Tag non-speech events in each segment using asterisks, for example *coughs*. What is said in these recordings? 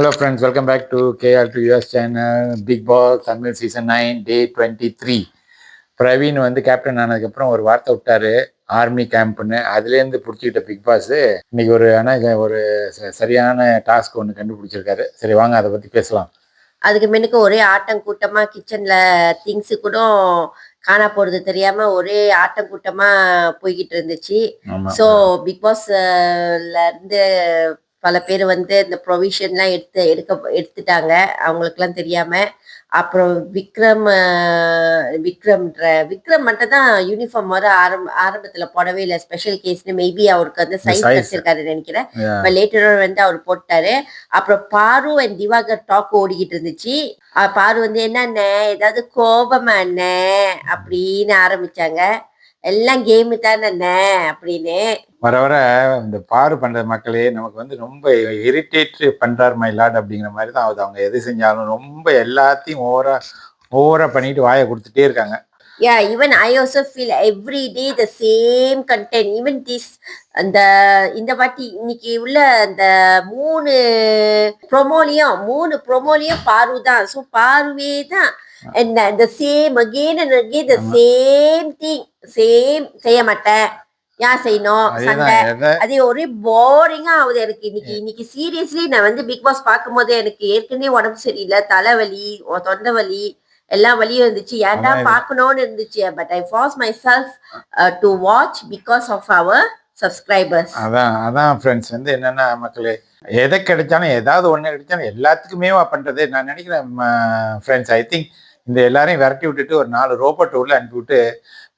Hello friends welcome back to KR to US channel Bigg Boss Tamil season nine day twenty three Praveen வந்து captain ஆனதுக்கப்புறம் ஒரு வார்த்தை விட்டாரு army கேம்ப்னு அதுலேருந்து பிடிச்சிக்கிட்ட big pass இன்னைக்கு ஒரு ஆனால் ஒரு சரியான டாஸ்க் ஒன்று கண்டுபிடிச்சிருக்காரு. சரி வாங்க அதை பற்றி பேசலாம். அதுக்கு முன்னுக்கு ஒரே ஆட்டம் கூட்டமா கிச்சன்ல திங்ஸ் கூட காணா போறது தெரியாம ஒரே ஆட்டம் கூட்டமா போய்கிட்டு இருந்துச்சு. ஸோ பிக் பாஸ்ல இருந்து பல பேர் வந்து இந்த ப்ரொவிஷன்லாம் எடுத்து எடுக்க எடுத்துட்டாங்க. அவங்களுக்குலாம் தெரியாம. அப்புறம் விக்ரம் விக்ரம்ன்ற விக்ரம் மட்டும் தான் யூனிஃபார்ம் வர ஆரம்ப ஆரம்பத்துல போடவே இல்லை. ஸ்பெஷல் கேஸ்னு மேபி அவருக்கு வந்து சைஸ் size. வச்சிருக்காரு நினைக்கிறேன். லேட்டர் வந்து அவர் போட்டாரு. அப்புறம் பாரு அண்ட் திவாகர் டாக் ஓடிக்கிட்டு இருந்துச்சு. பாரு வந்து என்னண்ணே ஏதாவது கோபமா அண்ணே? அப்படின்னு ஆரம்பிச்சாங்க. எல்லாம் கேமு தானே அப்படின்னு. வர வர இந்த பாரு பண்ற மக்களே நமக்கு வந்து ரொம்ப இரிட்டேட் பண்றார் மை லாட் அப்படிங்கிற மாதிரி தான் ஆகுது. அவங்க எது செஞ்சாலும் ரொம்ப எல்லாத்தையும் ஓவரா ஓவரா பண்ணிட்டு வாயை கொடுத்துட்டே இருக்காங்க. Yeah even I also feel every day the same content even this அந்த இந்த வாட்டி இன்னைக்கு உள்ள அந்த மூணு ப்ரொமோலையும் மூணு ப்ரொமோலையும் பாரு தான். ஸோ பாருவே தான் என்ன இந்த same again and again the. Same thing same செய்ய மாட்டேன். ஏன் செய்யணும்? சண்டை. அது ஒரே போரிங்கா ஆகுது எனக்கு இன்னைக்கு. இன்னைக்கு சீரியஸ்லி நான் வந்து பிக் பாஸ் பார்க்கும்போது எனக்கு ஏற்கனவே உடம்பு சரியில்லை. தலைவலி தொண்டை வலி எல்லா வலியும் இருந்துச்சு. ஏன்டா பார்க்கணும்னு இருந்துச்சு. But I force myself to watch because of our subscribers அதான் அதான் ஃப்ரெண்ட்ஸ் வந்து என்னன்னா மக்களே எதை கிடைச்சாலும் ஏதாவது ஒன்று கிடைச்சாலும் எல்லாத்துக்குமே பண்றது? நான் நினைக்கிறேன் ஃப்ரெண்ட்ஸ் ஐ திங்க் இந்த எல்லாரையும் விரட்டி விட்டுட்டு ஒரு நாலு ரோபோட் உள்ள அனுப்பி விட்டு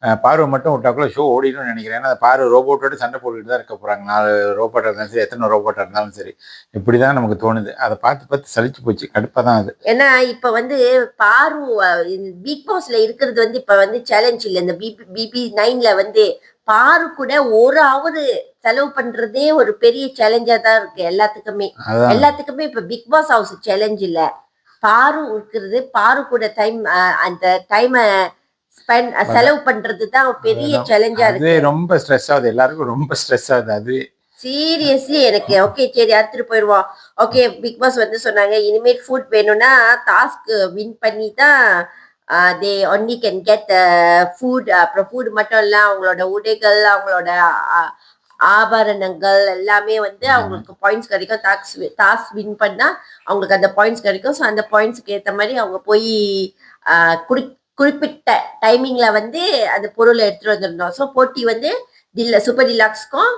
அஹ், பார்வை மட்டும் விட்டாக்குள்ள ஷோ ஓடிடும்னு நினைக்கிறேன். ஏன்னா பார்வை ரோபோட்டோட சண்டை போட்டுட்டு தான் இருக்க போறாங்க. நாலு ரோபோட்டாக இருந்தாலும் சரி எத்தனை ரோபோட்டாக இருந்தாலும் சரி. இப்படி தான் நமக்கு தோணுது. அதை பார்த்து பார்த்து சலிச்சு போச்சு. கடுப்பாக தான் அது. ஏன்னா இப்ப வந்து பாரு பிக் பாஸ்ல இருக்கிறது வந்து இப்ப வந்து சேலஞ்ச் இல்ல. இந்த பிபி பிபி நைன்ல வந்து பாரு கூட ஒரு ஹவர் செலவு பண்றதே ஒரு பெரிய சேலஞ்சா தான் இருக்கு. எல்லாத்துக்குமே. எல்லாத்துக்குமே இப்ப பிக் பாஸ் ஹவுஸ் சேலஞ்ச் இல்ல. பாரு இருக்கிறது பாரு கூட டைம் அந்த டைம ஸ்பெண்ட் செலவு பண்றது தான் பெரிய சேலஞ்சா இருக்கு. ரொம்ப ஸ்ட்ரெஸ் ஆகுது. எல்லாருக்கும் ரொம்ப ஸ்ட்ரெஸ் ஆகுது. அது சீரியஸ்லி எனக்கு. ஓகே சரி அடுத்துட்டு போயிடுவோம். ஓகே பிக் பாஸ் வந்து சொன்னாங்க இனிமேல் ஃபுட் வேணும்னா டாஸ்க் வின் பண்ணி தான் they only can get food அப்புறம் ஃபுட் மட்டும் இல்லை அவங்களோட உடைகள் அவங்களோட ஆபரணங்கள் எல்லாமே வந்து அவங்களுக்கு பாயிண்ட்ஸ் கிடைக்கும். டாக்ஸ் டாஸ்க் வின் பண்ணா அவங்களுக்கு அந்த பாயிண்ட்ஸ் கிடைக்கும். ஸோ அந்த பாயிண்ட்ஸ்க்கு ஏற்ற மாதிரி அவங்க போய் குறி குறிப்பிட்ட டைமிங்ல வந்து அந்த பொருளை எடுத்துட்டு வந்துடணும். ஸோ போட்டி வந்து டில்ல சூப்பர் டிலாக்ஸ்க்கும்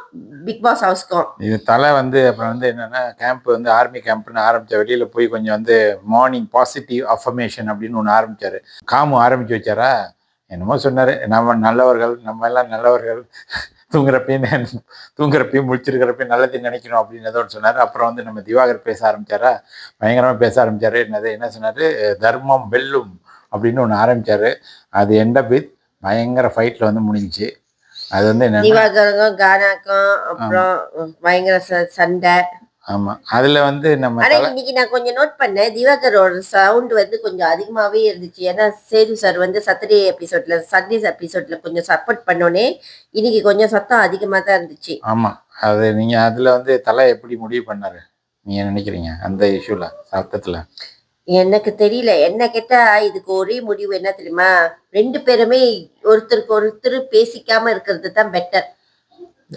பிக் பாஸ் ஹவுஸ்க்கும் இது தலை வந்து அப்புறம் வந்து என்னன்னா கேம்ப் வந்து ஆர்மி கேம்ப்னு ஆரம்பிச்ச வெளியில போய் கொஞ்சம் வந்து மார்னிங் பாசிட்டிவ் அஃபர்மேஷன் அப்படின்னு ஒன்று ஆரம்பிச்சாரு. காமு ஆரம்பிச்சு வச்சாரா? என்னமோ சொன்னாரு. நம்ம நல்லவர்கள் நம்ம எல்லாம் நல்லவர்கள். தூங்குறப்பையும் தூங்குறப்பையும் முழிச்சிருக்கிறப்பையும் நல்லது நினைக்கணும் அப்படின்னு ஏதோ சொன்னாரு. அப்புறம் வந்து நம்ம திவாகர் பேச ஆரம்பிச்சாரா? பயங்கரமா பேச ஆரம்பிச்சாரு. என்னது என்ன சொன்னாரு? தர்மம் வெல்லும் அப்படின்னு ஒன்று ஆரம்பிச்சாரு. அது எண்ட வித் பயங்கர ஃபைட்ல வந்து முடிஞ்சுச்சு. அது வந்து என்னன்னா திவாகருக்கும் கானாக்கும் அப்புறம் பயங்கர சண்டை. ஆமா. அதுல வந்து நம்ம ஆனா இன்னைக்கு நான் கொஞ்சம் நோட் பண்ணேன். திவாகரோட சவுண்ட் வந்து கொஞ்சம் அதிகமாவே இருந்துச்சு. ஏன்னா சேது சார் வந்து சட்டர்டே எபிசோட்ல சண்டே எபிசோட்ல கொஞ்சம் சப்போர்ட் பண்ணோன்னே இன்னைக்கு கொஞ்சம் சத்தம் அதிகமா தான் இருந்துச்சு. ஆமா. அது நீங்க அதுல வந்து தலை எப்படி முடிவு பண்ணாரு? நீங்க நினைக்கிறீங்க? அந்த இஷ்யூல சத்தத்துல? எனக்கு தெரியல. என்ன கேட்டா இதுக்கு ஒரே முடிவு என்ன தெரியுமா? ரெண்டு பேருமே ஒருத்தருக்கு ஒருத்தர் பேசிக்காம இருக்கிறது தான் பெட்டர்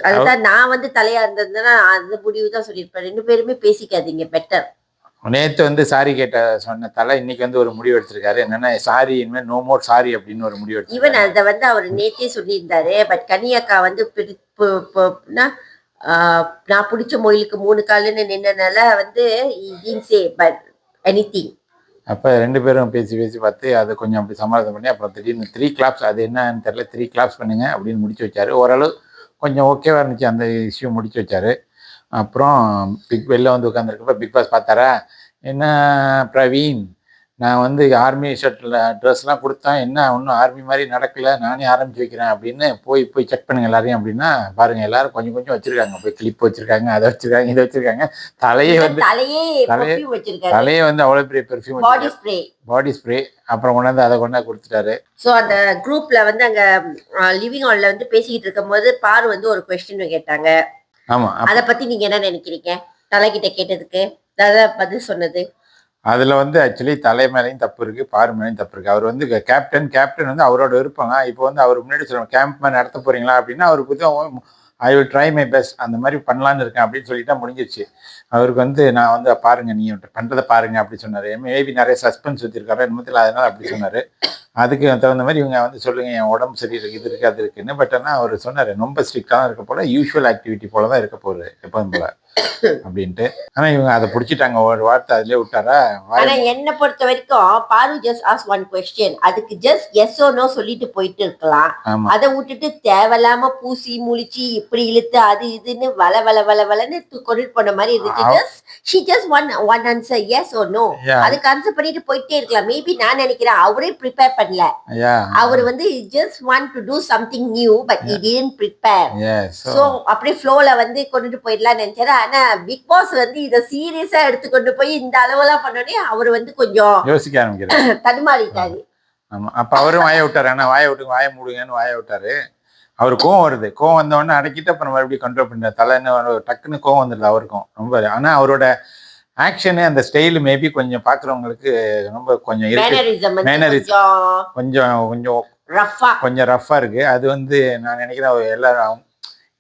அதுதான் நான் வந்து தலையா இருந்ததுன்னா அந்த முடிவு தான் சொல்லியிருப்பேன். ரெண்டு பேருமே பேசிக்காதீங்க பெட்டர் நேத்து வந்து சாரி கேட்ட சொன்ன தலை இன்னைக்கு வந்து ஒரு முடிவு எடுத்திருக்காரு. என்னன்னா சாரி இனிமேல் நோ மோர் சாரி அப்படின்னு ஒரு முடிவு ஈவன் அதை வந்து அவர் நேத்தே சொல்லியிருந்தாரு. பட் கனியக்கா வந்து நான் பிடிச்ச மொயிலுக்கு மூணு காலுன்னு நின்னனால வந்து சே பட் எனி திங் அப்ப ரெண்டு பேரும் பேசி பேசி பார்த்து அதை கொஞ்சம் அப்படி சமாளிதம் பண்ணி அப்புறம் திடீர்னு த்ரீ கிளாப்ஸ் அது என்னன்னு தெரியல த்ரீ கிளாப்ஸ் பண்ணுங்க அப்படின்னு முடிச்சு வச்சாரு. ஓரளவு கொஞ்சம் ஓகேவாக இருந்துச்சு அந்த இஷ்யூ முடிச்சு வச்சார். அப்புறம் பிக் வெளில வந்து உட்காந்துருக்கப்ப பிக் பாஸ் பார்த்தாரா என்ன பிரவீன் நான் வந்து ஆர்மி ஷர்ட்டில் ட்ரெஸ்லாம் கொடுத்தேன் என்ன ஒன்றும் ஆர்மி மாதிரி நடக்கல நானே ஆரம்பிச்சு வைக்கிறேன் அப்படின்னு போய் போய் செக் பண்ணுங்க எல்லாரையும் அப்படின்னா பாருங்க எல்லாரும் கொஞ்சம் கொஞ்சம் வச்சிருக்காங்க. போய் கிளிப் வச்சிருக்காங்க அதை வச்சிருக்காங்க இதை வச்சிருக்காங்க. தலையே வந்து தலையே தலையே- வந்து அவ்வளோ பெரிய perfume body spray body spray அப்புறம் கொண்டாந்து அதை கொண்டாந்து கொடுத்துட்டாரு. ஸோ அந்த குரூப்ல வந்து அங்க லிவிங் ஹால்ல வந்து பேசிக்கிட்டு இருக்கும்போது பாரு வந்து ஒரு கொஸ்டின் கேட்டாங்க. ஆமா. அப்ப- அத பத்தி நீங்க என்ன நினைக்கிறீங்க? தலைகிட்ட கேட்டதுக்கு அதான் பதில் சொன்னது. அதில் வந்து ஆக்சுவலி தலை மேலேயும் தப்பு இருக்குது பாரு மேலையும் தப்பு இருக்குது அவர் வந்து கேப்டன் கேப்டன் வந்து அவரோட விருப்பங்க இப்போ வந்து அவர் முன்னாடி சொல்லுவாங்க கேம்ப் மாதிரி நடத்த போகிறீங்களா அப்படின்னா அவர் புதுவும் I will try my best அந்த மாதிரி பண்ணலான்னு இருக்கேன் அப்படின்னு சொல்லிட்டா முடிஞ்சிச்சு அவருக்கு வந்து நான் வந்து பாருங்க நீ பண்றதை பாருங்க அப்படி சொன்னார். மேபி நிறைய சஸ்பென்ஸ் வச்சிருக்காரு என்னமத்தில் அதனால அப்படி சொன்னார். அதுக்கு தகுந்த மாதிரி இவங்க வந்து சொல்லுங்க என் உடம்பு சரி இருக்கு இது இருக்கு அது இருக்குன்னு. பட் ஆனால் அவர் சொன்னார் ரொம்ப ஸ்ட்ரிக்டாக தான் இருக்க போல யூஷுவல் ஆக்டிவிட்டி போல தான் இருக்க போகுது எப்போதும் போல. *coughs* அப்படின்ட்டு. ஆனால் இவங்க அதை பிடிச்சிட்டாங்க ஒரு வார்த்தை அதிலே விட்டாரா? வாய் ஆனா என்ன பொறுத்த வரைக்கும் Paaru just ask one question அதுக்கு ஜஸ்ட் எஸ் நோ சொல்லிட்டு போயிட்டு இருக்கலாம். அதை விட்டுட்டு தேவையில்லாம பூசி முழிச்சு இப்படி இழுத்து அது இதுன்னு வள வள வள வளன்னு கொண்டுட்டு போன மாதிரி இருந்துச்சு. அவ- just she just one one answer yes or no. அதுக்கு ஆன்சர் பண்ணிட்டு போயிட்டே இருக்கலாம். மேபி நான் நினைக்கிறேன் அவரே ப்ரிப்பேர் பண்ணல ஐயா அவர் வந்து just want to do something new but he didn't prepare so அப்படியே ஃப்ளோல வந்து கொண்டுட்டு போயிடலாம்னு நினைச்சாரு. ஆனா பிக் பாஸ் வந்து இத சீரியஸா எடுத்து கொண்டு போய் இந்த அளவெல்லாம் பண்ணோடனே அவர் வந்து கொஞ்சம் யோசிக்க ஆரம்பிக்கிறேன் *coughs* தடுமாறிட்டாரு. ஆமா. அப்ப அவரும் வாயை விட்டாரு. ஆனா வாயை விட்டுங்க வாயை மூடுங்கன்னு வாயை விட்டாரு. அவர் கோவம் வருது. கோவம் வந்த உடனே அடக்கிட்டு அப்புறம் மறுபடியும் கண்ட்ரோல் பண்ணார் தலைன்னு டக்குன்னு கோவம் வந்துடுது அவருக்கும். ரொம்ப ஆனா அவரோட ஆக்ஷனு அந்த ஸ்டைல் மேபி கொஞ்சம் பாக்குறவங்களுக்கு ரொம்ப கொஞ்சம் இருக்கு. மேனரிசம். கொஞ்சம் கொஞ்சம் கொஞ்சம் ரஃபா கொஞ்சம் ரஃப்பாக இருக்கு. அது வந்து நான் நினைக்கிறேன் அவர் எல்லாரும்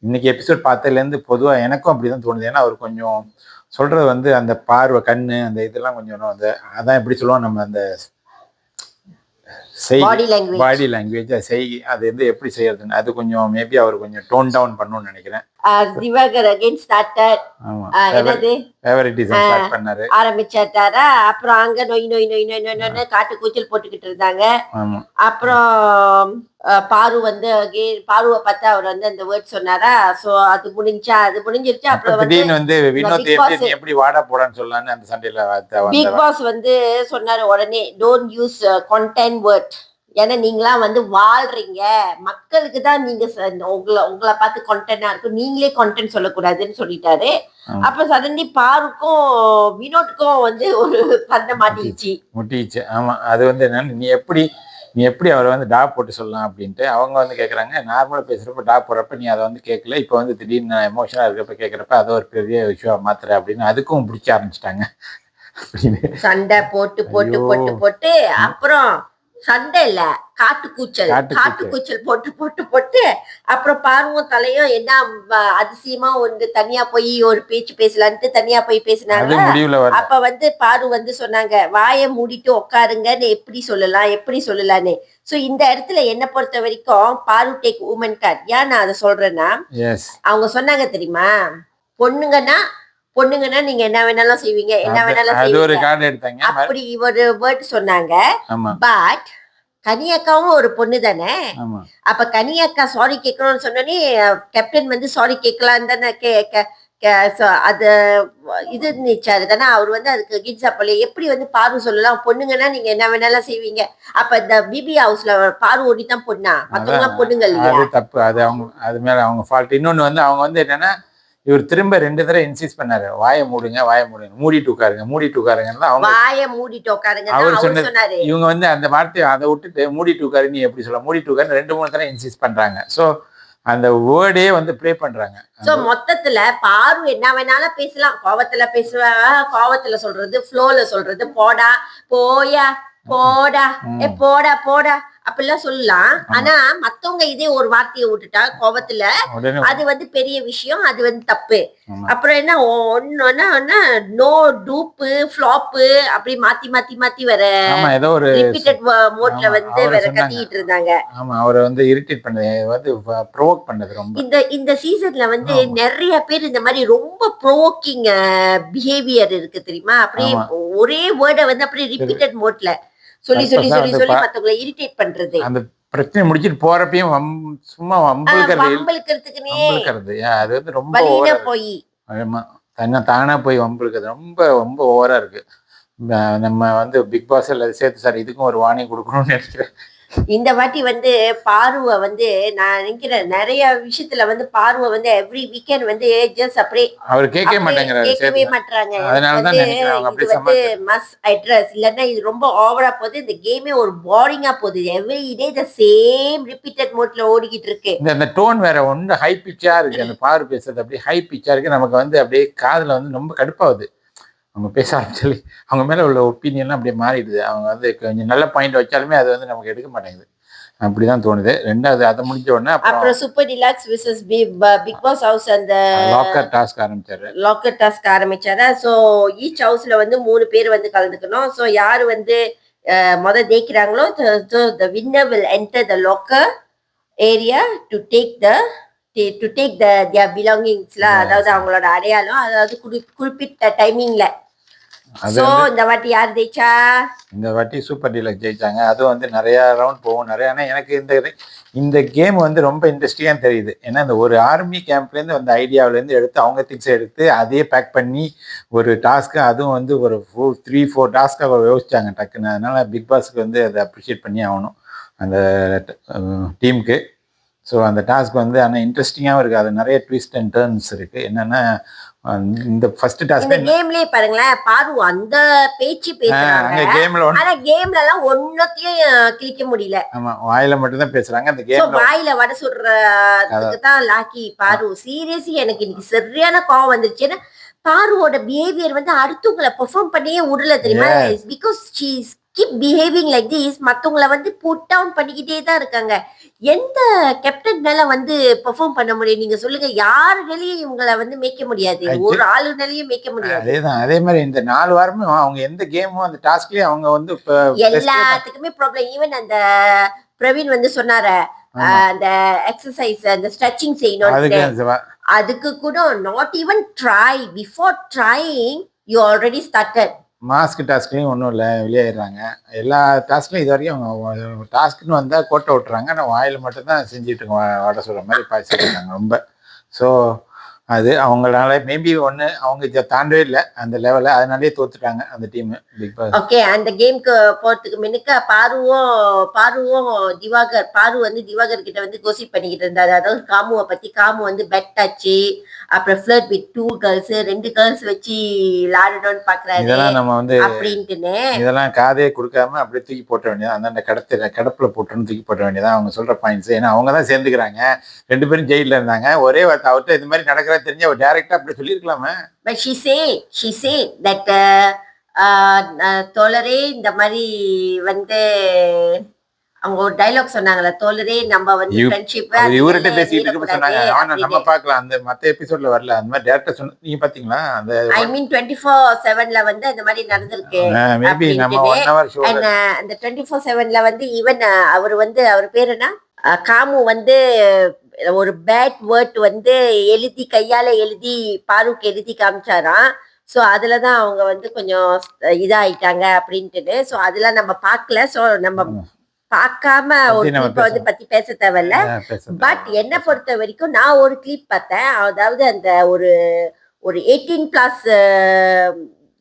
இன்னைக்கு எபிசோட் பார்த்ததுலேருந்து பொதுவாக எனக்கும் அப்படிதான் தோணுது. ஏன்னா அவர் கொஞ்சம் சொல்றது வந்து அந்த பார்வை கண்ணு அந்த இதெல்லாம் கொஞ்சம் அந்த அதான் எப்படி சொல்லுவோம் நம்ம அந்த பாடி லாங்குவேஜ் பாடி லாங்குவேஜ் செய் அது வந்து எப்படி செய்யறதுன்னு அது கொஞ்சம் மேபி அவர் கொஞ்சம் டோன் டவுன் பண்ணணும்னு நினைக்கிறேன். திவாகர் அகைன் ஸ்டார்டட் ஆமா. என்னது? பண்ணாரு. ஆரம்பிச்சாட்டாரா? அப்புறம் அங்க நொய் நொய் நொய் நொய் நொய் நொய்னு காட்டு கூச்சல் போட்டுக்கிட்டு இருந்தாங்க. அப்புறம் பாரு வந்து பாருவை பார்த்து அவர் வந்து அந்த வேர்ட் சொன்னாரா? சோ அது முடிஞ்சா அது முடிஞ்சிருச்சு. அப்ப அப்புறம் வந்து எப்படி வாடா போடான்னு சொல்லலான்னு அந்த சண்டையில பிக். பாஸ் வந்து சொன்னாரு உடனே டோன்ட் யூஸ் கண்டென்ட் வேர்ட் ஏன்னா நீங்களாம் வந்து வாழ்றீங்க. மக்களுக்கு தான் நீங்க உங்களை உங்களை பார்த்து கண்டென்ட்டா இருக்கும். நீங்களே கண்டென்ட் சொல்லக்கூடாதுன்னு சொல்லிட்டாரு. அப்ப சடன்லி பாருக்கும் வினோட்டுக்கும் வந்து ஒரு சண்டை மாட்டிக்கிச்சு. முட்டிச்சு. ஆமா. அது வந்து என்னன்னு நீ எப்படி நீ எப்படி அவரை வந்து டா போட்டு சொல்லலாம் அப்படின்ட்டு அவங்க வந்து கேட்குறாங்க நார்மலாக பேசுகிறப்ப டா போடுறப்ப நீ அதை வந்து கேட்கல இப்போ வந்து திடீர்னு நான் எமோஷனாக இருக்கிறப்ப கேட்குறப்ப அதை ஒரு பெரிய விஷயம் மாத்துற அப்படின்னு அதுக்கும் பிடிச்ச ஆரம்பிச்சிட்டாங்க. அப்படின்னு. சண்டை போட்டு போட்டு. போட்டு போட்டு அப்புறம் சண்டை இல்ல காட்டு கூச்சல் காட்டு கூச்சல் போட்டு போட்டு போட்டு அப்புறம் பார்வும் தலையும் என்ன அதிசயமா ஒன்று தனியா போய் ஒரு பேச்சு பேசலான்ட்டு தனியா போய் பேசினாங்க. அப்ப வந்து பாரு வந்து சொன்னாங்க வாயை மூடிட்டு உட்காருங்கன்னு எப்படி சொல்லலாம் எப்படி சொல்லலான்னு? சோ இந்த இடத்துல என்ன பொறுத்த வரைக்கும் பாரு டேக் உமன் கார்ட் ஏன் நான் அதை சொல்றேன்னா அவங்க சொன்னாங்க தெரியுமா? பொண்ணுங்கன்னா பொண்ணுங்கன்னா நீங்க என்ன வேணாலும் செய்வீங்க என்ன வேணாலும் செய்வீங்க. அப்படி ஒரு வேர்ட் சொன்னாங்க. பட் கனியக்காவும் ஒரு பொண்ணு தானே? அப்ப கனியக்கா சாரி கேட்கணும்னு சொன்னோடனே கேப்டன் வந்து சாரி கேட்கலாம் தானே கே அது இது நிச்சாரு தானே? அவர் வந்து அதுக்கு கிட்ஸா போல எப்படி வந்து பாரு சொல்லலாம்? பொண்ணுங்கன்னா நீங்க என்ன வேணாலும் செய்வீங்க. அப்ப இந்த பிபி ஹவுஸ்ல பாரு ஒடி தான் பொண்ணா? மத்தவங்க. பொண்ணுங்க இல்லையா அது தப்பு. அது அவங்க அது மேல அவங்க ஃபால்ட் இன்னொன்னு வந்து அவங்க வந்து என்னன்னா இவர் திரும்ப ரெண்டு தடவை இன்சிஸ்ட் பண்ணாரு வாயை மூடுங்க வாயை மூடுங்க. மூடிட்டு உட்காருங்க மூடிட்டு உட்காருங்கன்னா அவங்க வாய மூடிட்டு உட்காருங்க அவர் சொன்னாரு. இவங்க வந்து அந்த வார்த்தையை அதை விட்டுட்டு மூடிட்டு உட்காரு நீ எப்படி சொல்ல? மூடிட்டு உட்காரு ரெண்டு மூணு தடவை இன்சிஸ்ட் பண்றாங்க. ஸோ அந்த வேர்டே வந்து ப்ளே பண்றாங்க. சோ மொத்தத்துல பாரு என்ன வேணாலும் பேசலாம். கோவத்துல பேசுவா கோவத்துல சொல்றது ஃப்ளோல சொல்றது போடா போயா போடா. ஏ போடா போடா. அப்படிலாம் சொல்லலாம் ஆனா மத்தவங்க இதே ஒரு வார்த்தையை விட்டுட்டா கோவத்துல உடனே அது வந்து பெரிய விஷயம் அது வந்து தப்பு. அப்புறம் என்ன ஒன்னு நோ டூப்பு ஃபிளாப்பு அப்படி மாத்தி மாத்தி மாத்தி வர ஆமா ஏதோ ஒரு ரிப்பீட்டட் மோட்ல வந்து வேற. கத்திட்டு இருந்தாங்க ஆமா அவரை வந்து இரிட்டேட் பண்ணது வந்து ப்ரோவோக் பண்ணது ரொம்ப இந்த இந்த சீசன்ல வந்து. நிறைய பேர் இந்த மாதிரி ரொம்ப ப்ரோவோக்கிங் பிஹேவியர் இருக்கு தெரியுமா அப்படியே. ஒரே வேர்டை வந்து அப்படியே ரிப்பீட்டட் மோட்ல சொல்லி சொல்லி சொல்லி சொல்லி மத்தவங்களை இரிட்டேட் பண்றது. அந்த பிரச்சனை முடிச்சிட்டு போறப்பையும் சும்மா வம்புழுக்கிறது வம்பளுக்கிறதுக்குனே வம்புழுக்கிறது ஏன் அது வந்து ரொம்ப போய். தன்னை தானா போய் வம்புழுக்கிறது ரொம்ப ரொம்ப ஓவரா இருக்கு. நம்ம வந்து பிக் பாஸ் சேர்த்து சார் இதுக்கும் ஒரு வார்னிங் கொடுக்கணும்னு நினைக்கிறேன். இந்த வாட்டி வந்து பார்வை வந்து நான் நினைக்கிறேன் நிறைய விஷயத்துல வந்து பார்வை வந்து எவ்ரி வீக்கெண்ட் வந்து ஜஸ்ட் அப்படியே அவர் கேட்கவே மாட்டேங்கிறாரு கேட்கவே மாட்டாங்க இது வந்து மஸ் அட்ரஸ் இல்லன்னா இது ரொம்ப ஓவரா போகுது. இந்த கேமே ஒரு போரிங்கா போகுது. Every day the same repeated மோட்ல ஓடிக்கிட்டு இருக்கு. இந்த டோன் வேற ஒன்று ஹை பிச்சா இருக்கு. அந்த பாரு பேசுறது அப்படியே ஹை பிச்சா இருக்கு. நமக்கு வந்து அப்படியே காதுல வந்து ரொம்ப கடுப்பாகுது. அவங்க பேச ஆரம்பிச்சாலே அவங்க மேலே உள்ள ஒப்பீனியன்லாம் அப்படியே மாறிடுது. அவங்க வந்து கொஞ்சம் நல்ல பாயிண்ட் வச்சாலுமே அது வந்து நமக்கு எடுக்க மாட்டேங்குது. அப்படிதான் தோணுது. ரெண்டாவது அதை முடிஞ்ச உடனே அப்புறம் super deluxe versus Bigg Boss house அந்த லாக்கர் டாஸ்க் ஆரம்பிச்சாரு. லாக்கர் டாஸ்க் ஆரம்பிச்சாரா? ஸோ ஈச் ஹவுஸ்ல வந்து மூணு பேர் வந்து கலந்துக்கணும். ஸோ யார் வந்து அஹ், முத ஜெயிக்கிறாங்களோ the winner will enter the locker area to take the to take the their பிலாங்கிங்ஸ்ல Yes. அதாவது அவங்களோட அடையாளம். அதாவது குறி- குறிப்பிட்ட டைமிங்ல வந்து இந்த வாட்டி யார் ஜெயிச்சா? இந்த வாட்டி சூப்பர் டீலக்ஸ் ஜெயிச்சாங்க. அது வந்து நிறைய ரவுண்ட் போகும். நிறைய ஆனால் எனக்கு இந்த இந்த கேம் வந்து ரொம்ப இன்ட்ரெஸ்டிங்காக தெரியுது. ஏன்னா இந்த ஒரு ஆர்மி கேம்ப்லேருந்து அந்த ஐடியாவிலேருந்து எடுத்து அவங்க திங்ஸ் எடுத்து அதையே பேக் பண்ணி ஒரு டாஸ்க்கு அதுவும் வந்து ஒரு ஃபோர் த்ரீ ஃபோர் டாஸ்க்காக யோசிச்சாங்க டக்குன்னு. அதனால பிக் பாஸ்க்கு வந்து அதை அப்ரிஷியேட் பண்ணி ஆகணும். அந்த டீமுக்கு ஸோ அந்த டாஸ்க் வந்து ஆனால் இன்ட்ரெஸ்டிங்காகவும் இருக்குது அது நிறைய ட்விஸ்ட் அண்ட் டேர்ன்ஸ் இருக்குது என்னென்னா இந்த ஃபர்ஸ்ட் டாஸ்க்கு கேம்லயே பாருங்களேன் பாரு அந்த பேச்சு பேசுறாங்க. கேமில் ஆனா கேம்ல எல்லாம் ஒன்னத்தையும் கிளிக்க முடியல. ஆமாம் வாயில் மட்டும்தான் பேசுகிறாங்க அந்த சோ கேமில் வாயில வட சுடுறதுக்கு தான் லாக்கி பாரு சீரியஸ்லி எனக்கு இன்னைக்கு சரியான கோவம் வந்துருச்சு ஏன்னா பாருவோட பிஹேவியர் வந்து அடுத்தவங்களை பெர்ஃபார்ம் பண்ணியே விடல தெரியுமா? Because she's keep behaving like this மத்தவங்கள வந்து புட் டவுன் பண்ணிக்கிட்டே தான் இருக்காங்க. எந்த கேப்டன்னால வந்து பெர்ஃபார்ம் பண்ண முடியும்? நீங்க சொல்லுங்க யாருனாலையும் இவங்கள வந்து மேய்க்க முடியாது. ஒரு ஆளுனாலையும் மேய்க்க முடியாது. அதேதான் அதே மாதிரி இந்த நாலு வாரமும் அவங்க எந்த கேமும் அந்த டாஸ்க்லயும் அவங்க வந்து எல்லாத்துக்குமே ப்ராப்ளம் ஈவன் அந்த பிரவீன் வந்து சொன்னாரு அந்த எக்ஸசைஸ் அந்த ஸ்ட்ரெச்சிங் செய்யணும் அதுக்கு கூட not even try before trying you already started mask டாஸ்க்லயும் ஒன்றும் இல்லை வெளியேறாங்க எல்லா டாஸ்க்லையும் இது வரைக்கும் அவங்க டாஸ்க்னு வந்தால் கோட்டை விட்டுறாங்க. ஆனால் வாயில் மட்டும்தான் செஞ்சுட்டு வட சொல்கிற மாதிரி பாய்ச்சிருக்காங்க ரொம்ப. ஸோ அது அவங்களால மேபி ஒன்று அவங்க இதை தாண்டவே இல்லை அந்த லெவலில் அதனாலேயே தோத்துட்டாங்க அந்த டீம் பிக் பாஸ் ஓகே அந்த கேம்க்கு போகிறதுக்கு முன்னுக்க பாருவும் பாருவும் திவாகர் பாரு வந்து திவாகர் கிட்ட வந்து கோசிப் பண்ணிக்கிட்டு இருந்தாரு. அதாவது காமுவை பற்றி காமு வந்து பெட் ஆச்சு அப்புறம் ஃபிளர்ட் வித் டூ கேர்ள்ஸ் ரெண்டு கேர்ள்ஸ் வச்சு விளாடணும்னு பாக்குறாரு இதெல்லாம் நம்ம வந்து அப்படின்ட்டுன்னு. இதெல்லாம் காதே கொடுக்காம அப்படியே தூக்கி போட்ட வேண்டியது அந்தந்த கடத்துல கடப்புல போட்டுன்னு தூக்கி போட்ட வேண்டியதான் அவங்க சொல்ற பாயிண்ட்ஸ் ஏன்னா அவங்க தான் சேர்ந்துக்கிறாங்க. ரெண்டு பேரும் ஜெயிலில் இருந்தாங்க. ஒரே வார்த்தை அவர்கிட்ட இந்த மாதிரி நடக்கிறா தெரிஞ்சு அவர் டேரக்டா அப்படி சொல்லியிருக்கலாமே. But she say she say that தோழரே இந்த மாதிரி வந்து அவங்க ஒரு டைலாக் சொன்னாங்கல்ல தோழரே நம்ம வந்து ஃப்ரெண்ட்ஷிப் இவர்கிட்ட பேசிட்டு இருக்க சொன்னாங்க. ஆனா நம்ம பார்க்கலாம். அந்த மத்த எபிசோட்ல வரல. அந்த மாதிரி டேரக்டா சொன்ன நீங்க பாத்தீங்களா அந்த ஐ மீன் டுவெண்ட்டி ஃபோர் செவன்ல வந்து அந்த மாதிரி நடந்திருக்கு மேபி நம்ம ஒன் ஹவர் ஷோ uh, அந்த டுவெண்ட்டி ஃபோர் செவன்ல வந்து ஈவன் அவர் வந்து அவர் பேர் என்ன? காமு வந்து ஒரு பேட் வேர்ட் வந்து எழுதி கையால எழுதி பாருக்கு எழுதி காமிச்சாராம். ஸோ அதுல தான் அவங்க வந்து கொஞ்சம் இதாயிட்டாங்க அப்படின்ட்டு ஸோ அதெல்லாம் நம்ம பார்க்கல. ஸோ நம்ம பார்க்காம ஒரு clip வந்து பத்தி பேச தேவையில்ல. பட் என்ன பொறுத்த வரைக்கும் நான் ஒரு கிளிப் பார்த்தேன். அதாவது அந்த ஒரு ஒரு எயிட்டீன் பிளஸ்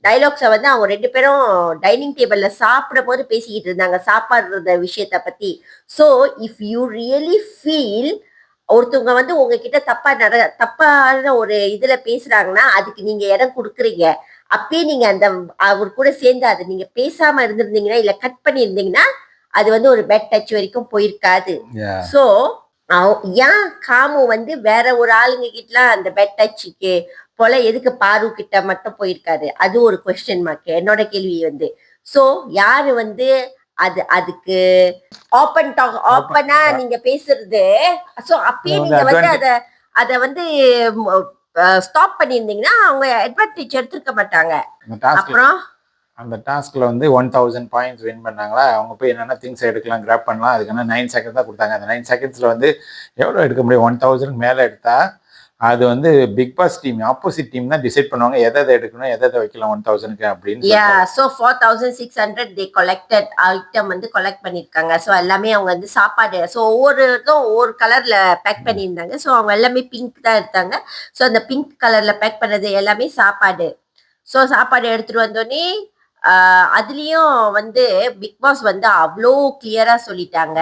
டைலாக்ஸை வந்து அவங்க ரெண்டு பேரும் டைனிங் டேபிள்ல சாப்பிடும் போது பேசிக்கிட்டு இருந்தாங்க. சாப்பாடுற விஷயத்த பத்தி. So if you really feel ஒருத்தவங்க வந்து உங்ககிட்ட தப்பா நட தப்பான ஒரு இதுல பேசுறாங்கன்னா அதுக்கு நீங்க இடம் கொடுக்குறீங்க. அப்பயே நீங்க அந்த அவர் கூட சேர்ந்து அதை நீங்க பேசாம இருந்திருந்தீங்கன்னா இல்ல கட் பண்ணி இருந்தீங்கன்னா அது வந்து ஒரு பெட் டச் வரைக்கும் போயிருக்காது. சோ ஏன் காமு வந்து வேற ஒரு ஆளுங்க கிட்டலாம் அந்த பெட் டச்சுக்கு போல எதுக்கு பாரு கிட்ட மட்டும் போயிருக்காரு? அது ஒரு கொஸ்டின் மார்க் என்னோட கேள்வி வந்து. சோ யாரு வந்து அது அதுக்கு ஓப்பன் டாக் ஓப்பனா நீங்க பேசுறது? சோ அப்பயே நீங்க வந்து அத அத வந்து ஸ்டாப் பண்ணியிருந்தீங்கன்னா அவங்க அட்வான்டேஜ் எடுத்திருக்க மாட்டாங்க. அப்புறம் அந்த டாஸ்க்ல வந்து ஒன் தௌசண்ட் பாயிண்ட்ஸ் வின் பண்ணாங்களா? அவங்க போய் என்னென்ன திங்ஸ் எடுக்கலாம் கிராப் பண்ணலாம் அதுக்கான நைன் செகண்ட் தான் கொடுத்தாங்க. அந்த நைன் செகண்ட்ஸ்ல வந்து எவ்வளோ எடுக்க முடியும்? ஒன் தௌசண்ட் மேலே எடுத்தா அது வந்து Bigg Boss team opposite team தான் டிசைட் பண்ணுவாங்க. எதை எதை எடுக்கணும் எதை எதை வைக்கலாம் ஒன் தௌசண்ட்க்கு அப்படின்னு yeah. So four thousand six hundred they collected item வந்து கொலெக்ட் பண்ணியிருக்காங்க. ஸோ எல்லாமே அவங்க வந்து சாப்பாடு ஸோ ஒவ்வொரு இதும் ஒவ்வொரு கலர்ல பேக் பண்ணியிருந்தாங்க. ஸோ அவங்க எல்லாமே பிங்க் தான் எடுத்தாங்க. ஸோ அந்த பிங்க் கலர்ல பேக் பண்ணது எல்லாமே சாப்பாடு. ஸோ சாப்பாடு எடுத்துட்டு வந்தோடனே அதுலயும் வந்து பிக் பாஸ் வந்து அவ்வளோ கிளியரா சொல்லிட்டாங்க.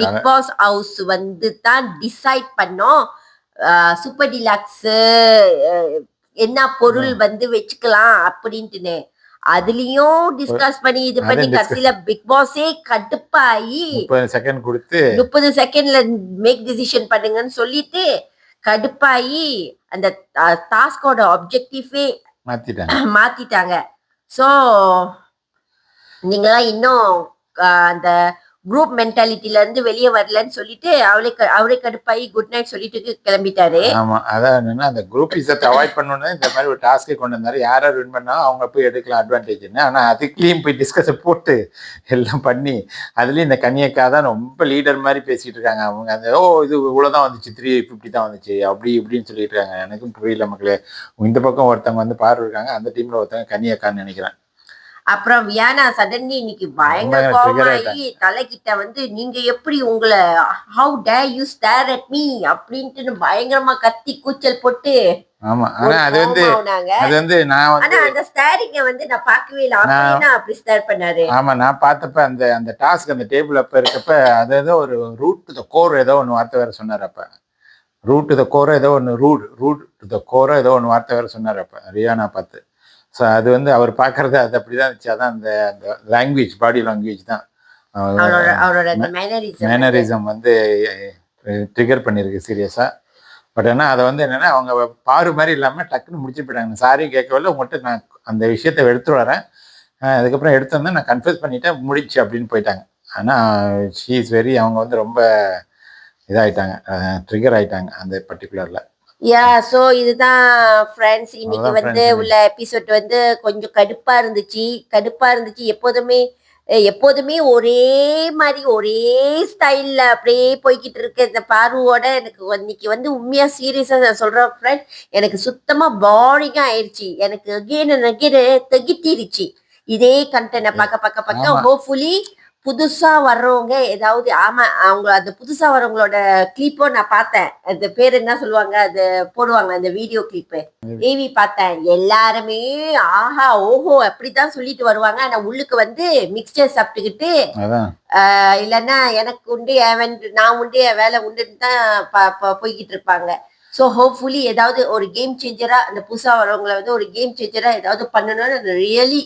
பிக் பாஸ் ஹவுஸ் வந்து தான் டிசைட் பண்ணோம். சூப்பர் டிலாக்ஸ் என்ன பொருள் வந்து வச்சுக்கலாம் அப்படின்ட்டுன்னு. அதுலயும் டிஸ்கஸ் பண்ணி இது பண்ணி கடைசியில பிக் பாஸே கடுப்பாயி முப்பது செகண்ட் கொடுத்து முப்பது செகண்ட்ல மேக் டிசிஷன் பண்ணுங்கன்னு சொல்லிட்டு கடுப்பாயி அந்த டாஸ்கோட ஆப்ஜெக்டிவே மாத்திட்டாங்க. ஸோ நீங்களாம் இன்னும் அந்த குரூப் மென்டாலிட்டில இருந்து வெளியே வரலன்னு சொல்லிட்டு அவளே க- கடுப்பாயி குட் நைட் சொல்லிட்டு கிளம்பிட்டாரு. ஆமா அதான் என்னன்னா அந்த குரூப் இசத்தை அவாய்ட் பண்ணணும்னு இந்த மாதிரி ஒரு டாஸ்க்கை கொண்டு வந்தாரு. யார் யார் வின் பண்ணா அவங்க போய் எடுக்கலாம் அட்வான்டேஜ்னு ஆனா அதுக்குள்ளேயும் போய் டிஸ்கஸ் போட்டு எல்லாம் பண்ணி அதுலயும் இந்த கன்னியக்கா தான் ரொம்ப லீடர் மாதிரி பேசிட்டு இருக்காங்க. அவங்க அந்த ஓ இது இவ்வளவுதான் வந்துச்சு த்ரீ ஃபிஃப்டி தான் வந்துச்சு அப்படி இப்படின்னு சொல்லிட்டு இருக்காங்க. எனக்கும் புரியல மக்களே. இந்த பக்கம் ஒருத்தவங்க வந்து பாரு இருக்காங்க. அந்த டீம்ல ஒருத்தவங்க கன்னியக்கான்னு நினைக்கிறேன். அப்புறம் வியானா சடன்லி இன்னைக்கு பயங்கர கோவமாயி தலைகிட்ட வந்து நீங்க எப்படி உங்களை how dare you stare at me அப்படின்ட்டு பயங்கரமா கத்தி கூச்சல் போட்டு ஆமா. ஆனா அது வந்து. அது வந்து நான் வந்து அந்த ஸ்டேரிங்க வந்து நான் பார்க்கவே இல்லை. அப்படின்னா அப்படி ஸ்டேர் பண்ணாரு? ஆமா நான் பார்த்தப்ப அந்த அந்த டாஸ்க் அந்த டேபிள் அப்ப இருக்கப்ப அது ஏதோ ஒரு ரூட் டு த கோர் ஏதோ ஒன்று வார்த்தை வேற சொன்னார் அப்ப. ரூட் டு த கோரோ ஏதோ ஒன்று root root to the core ஏதோ ஒன்று வார்த்தை வேற சொன்னார் அப்ப ரியானா பார்த்து. ஸோ அது வந்து அவர் பார்க்கறது அது அப்படிதான் இருந்துச்சு. அதான் அந்த அந்த லாங்குவேஜ் பாடி லாங்குவேஜ் தான். மேனரிசம் வந்து. ட்ரிகர் பண்ணியிருக்கு சீரியஸாக பட் ஆனால் அதை வந்து என்னன்னா அவங்க பாரு மாதிரி இல்லாமல் டக்குன்னு முடிச்சு போயிட்டாங்க. சாரி கேட்கவில்லை உங்கள்கிட்ட நான் அந்த விஷயத்தை எடுத்து வரேன். அதுக்கப்புறம் எடுத்து வந்தேன் நான் கன்ஃபியூஸ் பண்ணிட்டேன் முடிச்சு அப்படின்னு போயிட்டாங்க. ஆனால் ஷீ இஸ் வெரி அவங்க வந்து ரொம்ப இதாயிட்டாங்க. ட்ரிகர் ஆயிட்டாங்க அந்த பர்டிகுலரில் யா சோ இதுதான் ஃப்ரெண்ட்ஸ் இன்னைக்கு வந்து. உள்ள எபிசோட் வந்து கொஞ்சம் கடுப்பா இருந்துச்சு. கடுப்பா இருந்துச்சு. எப்போதுமே எப்போதுமே ஒரே மாதிரி ஒரே ஸ்டைல்ல அப்படியே போய்கிட்டு இருக்க. இந்த பார்வோட எனக்கு இன்னைக்கு வந்து உண்மையா சீரியஸா நான் சொல்றேன் ஃப்ரெண்ட் எனக்கு சுத்தமா போரிங்கா ஆயிடுச்சு எனக்கு அகெயின் அண்ட் அகெயின் திகிட்டிருச்சு. இதே கண்டென்ட்டை பார்க்க பார்க்க பார்க்க. ஹோப்ஃபுல்லி புதுசா வர்றவங்க ஏதாவது ஆமா அவங்க அந்த புதுசா வர்றவங்களோட கிளிப்போ நான் பார்த்தேன். அந்த பேர் என்ன சொல்லுவாங்க? அது போடுவாங்க அந்த வீடியோ கிளிப்பு ஏவி பார்த்தேன். எல்லாருமே ஆஹா ஓஹோ அப்படிதான் சொல்லிட்டு வருவாங்க. ஆனா உள்ளுக்கு வந்து மிக்சர் சாப்பிட்டுக்கிட்டு ஆஹ் இல்லைன்னா எனக்கு உண்டு என் நான் உண்டு என் வேலை உண்டுன்னு தான் போய்கிட்டு இருப்பாங்க. ஸோ ஹோப்ஃபுல்லி ஏதாவது ஒரு கேம் சேஞ்சரா அந்த புதுசா வரவங்களை வந்து ஒரு கேம் சேஞ்சரா ஏதாவது பண்ணணும்னு ரியலி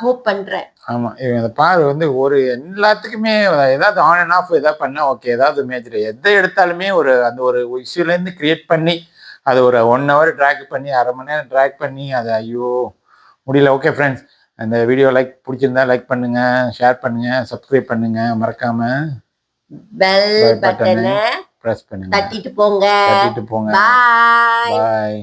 ஹோப் பண்றேன். ஆமா இந்த பாரு வந்து ஒரு எல்லாத்துக்குமே ஏதாவது ஆன் அண்ட் ஆஃப் ஏதாவது பண்ணா ஓகே ஏதாவது மேஜர் எதை எடுத்தாலுமே ஒரு அந்த ஒரு இஷ்யூல இருந்து கிரியேட் பண்ணி அது ஒரு ஒன் ஹவர் ட்ராக் பண்ணி அரை மணி நேரம் ட்ராக் பண்ணி அது ஐயோ முடியல. ஓகே ஃப்ரெண்ட்ஸ் அந்த வீடியோ லைக் பிடிச்சிருந்தா லைக் பண்ணுங்க ஷேர் பண்ணுங்க சப்ஸ்கிரைப் பண்ணுங்க மறக்காம பெல். பட்டனை ப்ரெஸ் பண்ணுங்க. தட்டிட்டு போங்க. தட்டிட்டு போங்க. பாய்